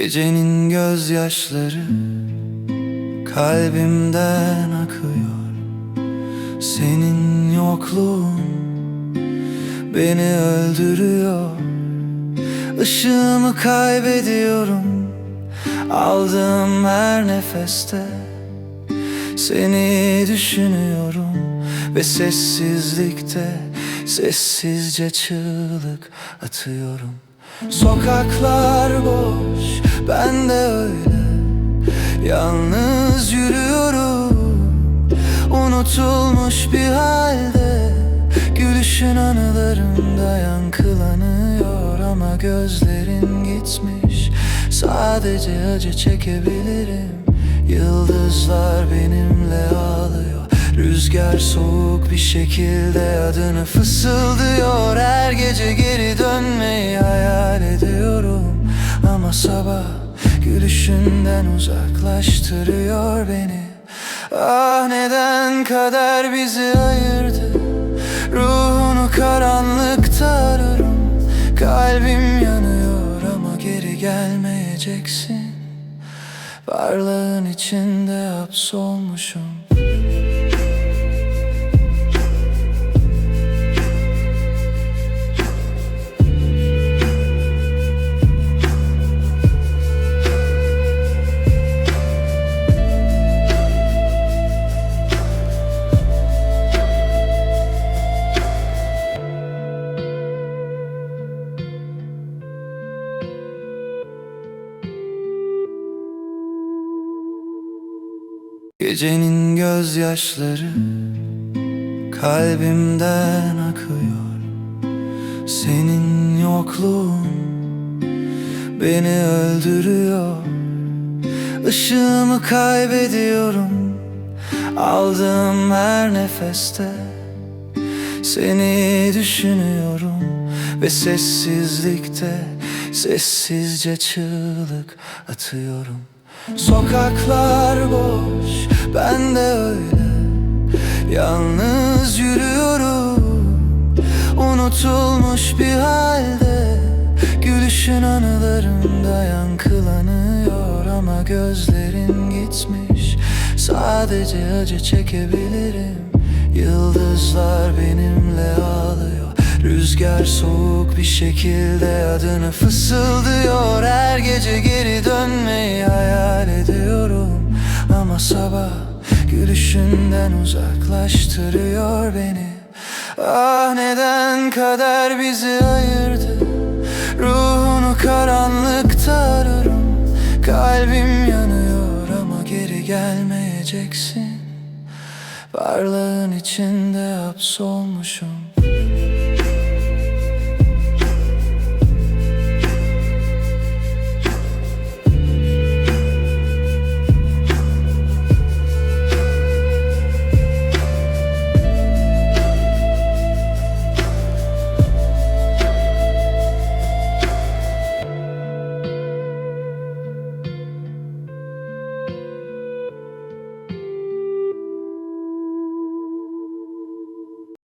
Gecenin gözyaşları kalbimden akıyor. Senin yokluğun beni öldürüyor. Işığımı kaybediyorum. Aldığım her nefeste Seni düşünüyorum. Ve sessizlikte Sessizce çığlık atıyorum Sokaklar boş ben de öyle. Yalnız yürüyorum. Unutulmuş bir halde Gülüşün anılarımda yankılanıyor Ama gözlerin gitmiş. Sadece acı çekebilirim. Yıldızlar ağlıyor Rüzgar soğuk bir şekilde adını fısıldıyor. Her gece geri dönmeyi hayal ediyorum. Ama sabah gülüşünden uzaklaştırıyor beni. Ah neden kader bizi ayırdı? Ruhunu karanlıkta ararım. Kalbim yanıyor ama geri gelmeyeceksin. Varlığın içinde hapsolmuşum Gecenin gözyaşları kalbimden akıyor. Senin yokluğun beni öldürüyor. Işığımı kaybediyorum. Aldığım her nefeste Seni düşünüyorum. Ve sessizlikte Sessizce çığlık atıyorum Sokaklar boş ben de öyle. Yalnız yürüyorum. Unutulmuş bir halde Gülüşün anılarımda yankılanıyor Ama gözlerin gitmiş. Sadece acı çekebilirim. Yıldızlar benimle Rüzgar soğuk bir şekilde adını fısıldıyor. Her gece geri dönmeyi hayal ediyorum. Ama sabah gülüşünden uzaklaştırıyor beni. Ah neden kader bizi ayırdı? Ruhunu karanlıkta ararım. Kalbim yanıyor ama geri gelmeyeceksin. Varlığın içinde hapsolmuşum